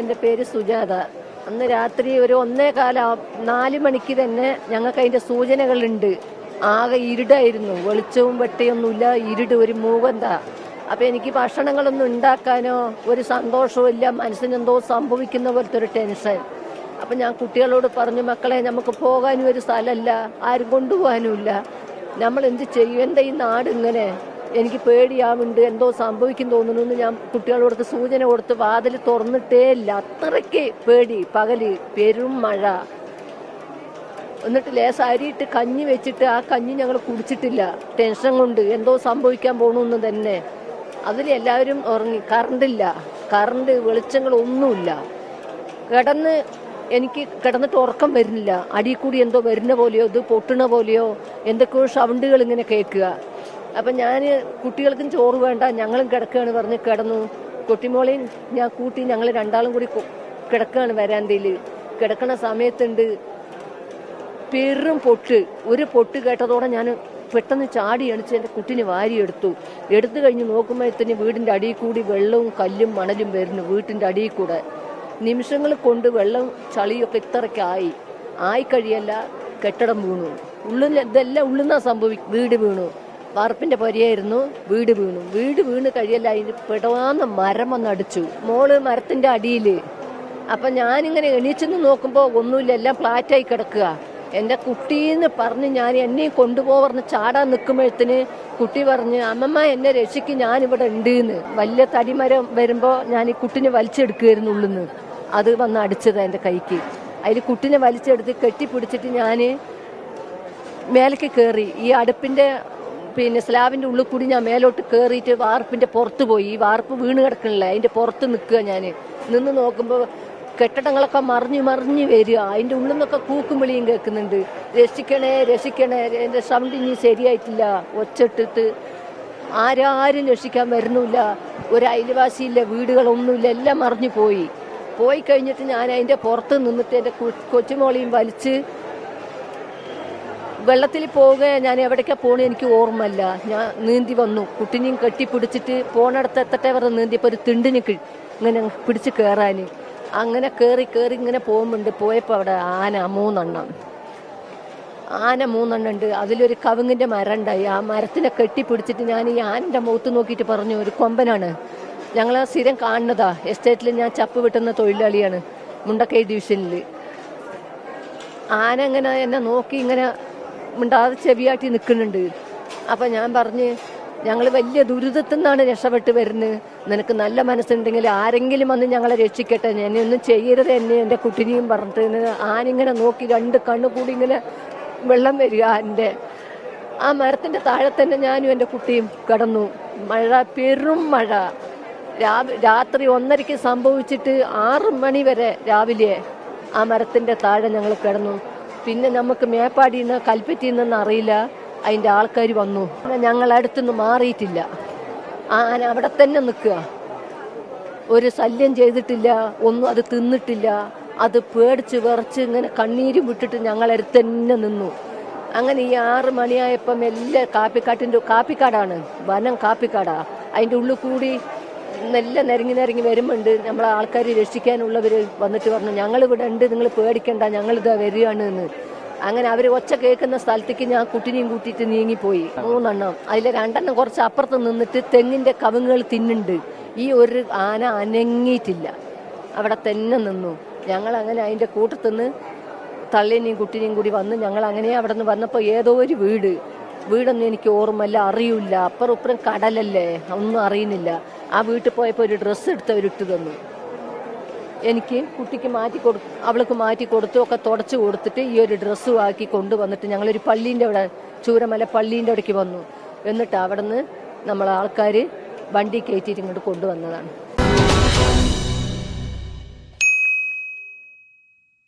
എന്റെ പേര് സുജാത. അന്ന് രാത്രി ഒരു ഒന്നേ കാല നാല് മണിക്ക് തന്നെ ഞങ്ങൾക്ക് അതിന്റെ സൂചനകളുണ്ട്. ആകെ ഇരുടായിരുന്നു. വെളിച്ചവും വെട്ടയൊന്നുമില്ല ഇരുട് ഒരു മൂകന്ത അപ്പം എനിക്ക് ഭക്ഷണങ്ങളൊന്നും ഉണ്ടാക്കാനോ ഒരു സന്തോഷവും ഇല്ല മനസ്സിനെന്തോ സംഭവിക്കുന്ന പോലത്തെ ഒരു ടെൻഷൻ. അപ്പം ഞാൻ കുട്ടികളോട് പറഞ്ഞു മക്കളെ നമുക്ക് പോകാനും ഒരു സ്ഥലമല്ല ആരും കൊണ്ടുപോകാനുമില്ല നമ്മൾ എന്ത് ചെയ്യും? ഈ നാട് ഇങ്ങനെ? എനിക്ക് പേടിയാവുന്നുണ്ട്. എന്തോ സംഭവിക്കും തോന്നുന്നു എന്ന് ഞാൻ കുട്ടികളോടത്ത് സൂചന കൊടുത്ത് വാതിൽ തുറന്നിട്ടേ ഇല്ല. അത്രയ്ക്ക് പേടി പകൽ പെരും മഴ. എന്നിട്ട് ലേശം അരിയിട്ട് കഞ്ഞി വെച്ചിട്ട് ആ കഞ്ഞി ഞങ്ങൾ കുടിച്ചിട്ടില്ല. ടെൻഷൻ കൊണ്ട് എന്തോ സംഭവിക്കാൻ പോണെന്ന് തന്നെ. അതിൽ എല്ലാവരും ഉറങ്ങി. കറണ്ടില്ല കറണ്ട് വെളിച്ചങ്ങളൊന്നുമില്ല കിടന്ന് എനിക്ക് കിടന്നിട്ട് ഉറക്കം വരുന്നില്ല. അടിയിൽ കൂടി എന്തോ വരുന്ന പോലെയോ ഇത് പൊട്ടണ പോലെയോ എന്തൊക്കെയോ സൗണ്ടുകൾ ഇങ്ങനെ കേൾക്കുക. അപ്പം ഞാൻ കുട്ടികൾക്കും ചോറ് വേണ്ട ഞങ്ങളും കിടക്കുകയാണ് പറഞ്ഞ് കിടന്നു. കൊട്ടിമോളെയും ഞാൻ കൂട്ടി ഞങ്ങൾ രണ്ടാളും കൂടി കിടക്കുകയാണ് വരാന്തയിൽ കിടക്കണ സമയത്തുണ്ട്. പെരും പൊട്ട്. ഒരു പൊട്ട് കേട്ടതോടെ ഞാൻ പെട്ടെന്ന് ചാടി എണിച്ച് എന്റെ കുട്ടിനെ വാരിയെടുത്തു. എടുത്തു കഴിഞ്ഞ് നോക്കുമ്പോഴത്തേന് വീടിന്റെ അടിയിൽ കൂടി വെള്ളവും കല്ലും മണലും വരുന്നു വീട്ടിന്റെ അടിയിൽ കൂടെ. നിമിഷങ്ങൾ കൊണ്ട് വെള്ളം ചളിയൊക്കെ ഇത്രയ്ക്കായി. ആയി കഴിയല്ല കെട്ടിടം വീണു. ഉള്ളിൽ ഇതെല്ലാം ഉള്ളിൽ നിന്നാ സംഭവി വീട് വീണു. വാർപ്പിന്റെ പൊരിയായിരുന്നു. വീട് വീണു. വീട് വീണ് കഴിയല്ല അതിന് പിടവാന്ന മരം ഒന്നടിച്ചു മോൾ മരത്തിന്റെ അടിയിൽ. അപ്പൊ ഞാനിങ്ങനെ എണീച്ചെന്ന് നോക്കുമ്പോൾ ഒന്നുമില്ല എല്ലാം ഫ്ലാറ്റായി കിടക്കുക. എന്റെ കുട്ടീന്ന് പറഞ്ഞ് ഞാൻ എന്നെയും കൊണ്ടുപോവർന്ന് ചാടാൻ നിൽക്കുമ്പോഴത്തിന് കുട്ടി പറഞ്ഞ് അമ്മമ്മ എന്നെ രക്ഷിക്ക് ഞാനിവിടെ ഉണ്ട് എന്ന് വലിയ തടിമരം വരുമ്പോ ഞാൻ ഈ കുട്ടിനെ വലിച്ചെടുക്കുമായിരുന്നു ഉള്ളിന്ന്. അത് വന്ന് അടിച്ചത് എന്റെ കൈക്ക്. അതിൽ കുട്ടിനെ വലിച്ചെടുത്ത് കെട്ടിപ്പിടിച്ചിട്ട് ഞാൻ മേലേക്ക് കയറി ഈ അടുപ്പിന്റെ പിന്നെ സ്ലാബിന്റെ ഉള്ളിൽ കൂടി ഞാൻ മേലോട്ട് കയറിയിട്ട് വാർപ്പിന്റെ പുറത്ത് പോയി. ഈ വാർപ്പ് വീണ് കിടക്കണില്ല? അതിന്റെ പുറത്ത് നിൽക്കുക ഞാൻ നിന്ന് നോക്കുമ്പോൾ കെട്ടിടങ്ങളൊക്കെ മറിഞ്ഞ് മറിഞ്ഞ് വരിക. അതിന്റെ ഉള്ളിൽ നിന്നൊക്കെ കൂക്കും വിളിയും കേൾക്കുന്നുണ്ട്. രക്ഷിക്കണേ രക്ഷിക്കണേ. എന്റെ സൗണ്ട് ഇനി ശരിയായിട്ടില്ല. ഒച്ചിട്ടിട്ട് ആരാരും രക്ഷിക്കാൻ വരുന്നില്ല. ഒരു അയൽവാസിയില്ല വീടുകളൊന്നുമില്ല. എല്ലാം മറിഞ്ഞു പോയി. പോയി കഴിഞ്ഞിട്ട് ഞാൻ അതിന്റെ പുറത്ത് നിന്നിട്ട് എന്റെ കൊച്ചുമോളെയും വലിച്ച് വെള്ളത്തിൽ പോവുക ഞാൻ എവിടേക്കാണ് പോണ എനിക്ക് ഓർമ്മയില്ല. ഞാൻ നീന്തി വന്നു. കുട്ടിനെയും കെട്ടിപ്പിടിച്ചിട്ട് പോണടത്ത് എത്തട്ടെ വരെ നീന്തിയപ്പോൾ ഒരു തിണ്ടിന് ഇങ്ങനെ പിടിച്ച് കയറാൻ അങ്ങനെ കയറി കയറി ഇങ്ങനെ പോകുന്നുണ്ട് പോയപ്പോൾ അവിടെ ആന മൂന്നെണ്ണം. ആന മൂന്നെണ്ണം ഉണ്ട്. അതിലൊരു കവുങ്ങിന്റെ മരം ഉണ്ടായി. ആ മരത്തിനെ കെട്ടിപ്പിടിച്ചിട്ട് ഞാൻ ഈ ആനന്റെ മുഖത്ത് നോക്കിയിട്ട് പറഞ്ഞു ഒരു കൊമ്പനാണ്. ഞങ്ങൾ സ്ഥിരം കാണുന്നതാ. എസ്റ്റേറ്റിൽ ഞാൻ ചപ്പ് വിട്ടുന്ന തൊഴിലാളിയാണ്. മുണ്ടക്കൈ ഡിവിഷനിൽ ആന ഇങ്ങനെ എന്നെ നോക്കി ഇങ്ങനെ മിണ്ടാതെ ചെവിയാട്ടി നിൽക്കുന്നുണ്ട്. അപ്പം ഞാൻ പറഞ്ഞ് ഞങ്ങൾ വലിയ ദുരിതത്തിൽ നിന്നാണ് രക്ഷപ്പെട്ട് വരുന്നത്. നിനക്ക് നല്ല മനസ്സുണ്ടെങ്കിൽ ആരെങ്കിലും വന്ന് ഞങ്ങളെ രക്ഷിക്കട്ടെ. എന്നെ ഒന്നും ചെയ്യരുത് എന്നെ എന്റെ കുട്ടിനെയും പറഞ്ഞിട്ട് ആനിങ്ങനെ നോക്കി രണ്ട് കണ്ണു കൂടി ഇങ്ങനെ വെള്ളം വരിക എന്റെ. ആ മരത്തിന്റെ താഴെ തന്നെ ഞാനും എന്റെ കുട്ടിയും കിടന്നു. മഴ പെരും മഴ. രാത്രി ഒന്നരയ്ക്ക് സംഭവിച്ചിട്ട് ആറ് മണി വരെ രാവിലെ ആ മരത്തിന്റെ താഴെ ഞങ്ങൾ കിടന്നു. പിന്നെ നമുക്ക് മേപ്പാടിയിൽ നിന്ന് കൽപ്പറ്റി നിന്ന് അറിയില്ല. അതിന്റെ ആൾക്കാർ വന്നു. ഞങ്ങൾ അടുത്തുനിന്ന് മാറിയിട്ടില്ല. ആന അവിടെ തന്നെ നിൽക്കുക. ഒരു ശല്യം ചെയ്തിട്ടില്ല. ഒന്നും അത് തിന്നിട്ടില്ല. അത് പേടിച്ച് വിറച്ച് ഇങ്ങനെ കണ്ണീരും വിട്ടിട്ട് ഞങ്ങളടുത്ത് തന്നെ നിന്നു. അങ്ങനെ ഈ ആറ് മണിയായപ്പം എല്ലാ കാപ്പിക്കാട്ടിന്റെ കാപ്പിക്കാടാണ്. വനം കാപ്പിക്കാടാ. അതിന്റെ ഉള്ളിൽ കൂടി നെല്ല നിരങ്ങി നിരങ്ങി വരുമ്പോണ്ട് നമ്മളെ ആൾക്കാർ രക്ഷിക്കാനുള്ളവർ വന്നിട്ട് പറഞ്ഞു ഞങ്ങൾ ഇവിടെ ഉണ്ട് നിങ്ങൾ പേടിക്കണ്ട ഞങ്ങളിതാ വരികയാണ് എന്ന് അങ്ങനെ അവർ ഒച്ച കേൾക്കുന്ന സ്ഥലത്തേക്ക് ഞാൻ കുട്ടിനെയും കൂട്ടിയിട്ട് നീങ്ങിപ്പോയി. മൂന്നെണ്ണം. അതിൽ രണ്ടെണ്ണം കുറച്ച് അപ്പുറത്ത് നിന്നിട്ട് തെങ്ങിന്റെ കവുങ്ങുകൾ തിന്നുണ്ട്. ഈ ഒരു ആന അനങ്ങിയിട്ടില്ല. അവിടെ തന്നെ നിന്നു. ഞങ്ങൾ അങ്ങനെ അതിന്റെ കൂട്ടത്തുനിന്ന് തള്ളിനെയും കുട്ടിനെയും കൂടി വന്ന് ഞങ്ങൾ അങ്ങനെ അവിടെ നിന്ന് വന്നപ്പോൾ ഏതോ ഒരു വീട്. വീടൊന്നും എനിക്ക് ഓർമ്മല്ല അറിയില്ല. അപ്പുറം ഇപ്പുറം കടലല്ലേ? ഒന്നും അറിയുന്നില്ല. ആ വീട്ടിൽ പോയപ്പോൾ ഒരു ഡ്രസ്സ് എടുത്ത് അവരിട്ട് തന്നു. എനിക്ക് കുട്ടിക്ക് മാറ്റി കൊടു അവൾക്ക് മാറ്റി കൊടുത്തു ഒക്കെ തുടച്ചു കൊടുത്തിട്ട് ഈ ഒരു ഡ്രസ്സും ആക്കി കൊണ്ടുവന്നിട്ട് ഞങ്ങളൊരു പള്ളീന്റെ അവിടെ ചൂരമല പള്ളീന്റെ അവിടേക്ക് വന്നു. എന്നിട്ട് അവിടെ നിന്ന് നമ്മളാൾക്കാർ വണ്ടി കയറ്റിയിട്ട് ഇങ്ങോട്ട് കൊണ്ടുവന്നതാണ്.